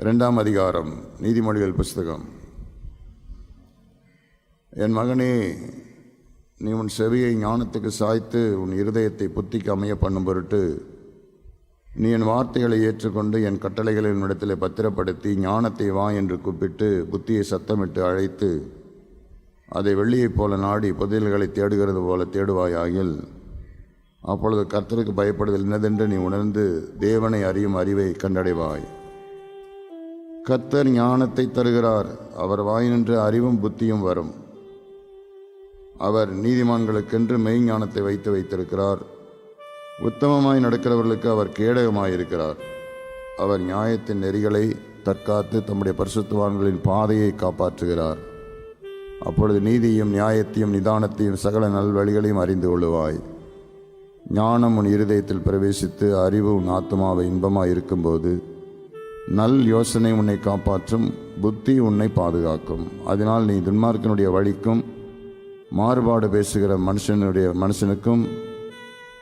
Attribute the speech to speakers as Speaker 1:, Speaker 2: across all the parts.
Speaker 1: இரண்டாம் அதிகாரம் நீதிமொழிகள் புஸ்தகம். என் மகனே நீ உன் செவியை ஞானத்துக்கு சாய்த்து உன் இருதயத்தை புத்திக்கு அமைய பண்ணும் பொருட்டு நீ என் வார்த்தைகளை ஏற்றுக்கொண்டு என் கட்டளைகளை உன்னிடத்தில் பத்திரப்படுத்தி ஞானத்தை வா என்று கூப்பிட்டு புத்தியை சத்தமிட்டு அழைத்து அதை வெள்ளியைப் போல நாடி புதையல்களை தேடுகிறது போல தேடுவாயாகில் அப்பொழுது கர்த்தருக்கு பயப்படுதல் என்னதென்று நீ உணர்ந்து தேவனை அறியும் அறிவை கண்டடைவாய். கத்தர் ஞானத்தை தருகிறார். அவர் வாயினின்று அறிவும் புத்தியும் வரும். அவர் நீதிமான்களுக்கென்று மெய் ஞானத்தை வைத்து வைத்திருக்கிறார். உத்தமமாய் நடக்கிறவர்களுக்கு அவர் கேடகமாயிருக்கிறார். அவர் நியாயத்தின் நெறிகளை தற்காத்து தம்முடைய பரிசுத்துவான்களின் பாதையை காப்பாற்றுகிறார். அப்பொழுது நீதியும் நியாயத்தையும் நிதானத்தையும் சகல நல்வழிகளையும் அறிந்து கொள்ளுவாய். ஞானம் உன் இருதயத்தில் பிரவேசித்து அறிவு உன் ஆத்மாவை இன்பமாக இருக்கும்போது நல் யோசனை உன்னை காப்பாற்றும் புத்தி உன்னை பாதுகாக்கும். அதனால் நீ துன்மார்க்கனுடைய வழிக்கும் மாறுபாடு பேசுகிற மனுஷனுடைய மனுஷனுக்கும்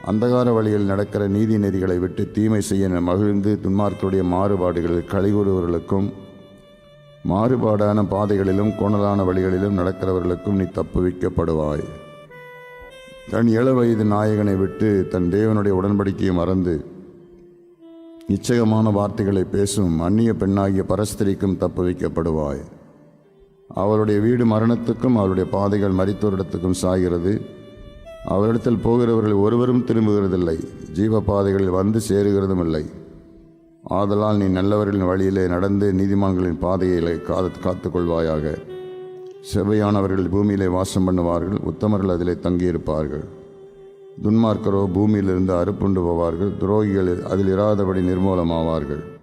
Speaker 1: அந்தகார வழியில் நடக்கிற நீதி நெறிகளை விட்டு தீமை செய்ய மகிழ்ந்து துன்மார்க்கருடைய மாறுபாடுகளில் கழிகூறுவர்களுக்கும் மாறுபாடான பாதைகளிலும் கோணலான வழிகளிலும் நடக்கிறவர்களுக்கும் நீ தப்புவிக்கப்படுவாய் தன் இள வயது நாயகனை விட்டு தன் தேவனுடைய உடன்படிக்கையை மறந்து நிச்சயமான வார்த்தைகளை பேசும் அந்நிய பெண்ணாகிய பரஸ்திரிக்கும் தப்பு வைக்கப்படுவாய் அவளுடைய வீடு மரணத்துக்கும் அவளுடைய பாதைகள் மறித்தோரிடத்துக்கும் சாகிறது. அவரிடத்தில் போகிறவர்கள் ஒருவரும் திரும்புகிறதில்லை. ஜீவ பாதைகளில் வந்து சேருகிறதும் இல்லை ஆதலால் நீ நல்லவர்களின் வழியிலே நடந்து நீதிமான்களின் பாதையிலே காத்து காத்துக்கொள்வாயாக. செவையானவர்கள் பூமியிலே வாசம் பண்ணுவார்கள். உத்தமர்கள் அதிலே தங்கியிருப்பார்கள். துன்மார்க்கரோ பூமியிலிருந்து அறுப்புண்டு போவார்கள் துரோகிகள் அதில் இராதபடி நிர்மூலமாவார்கள்.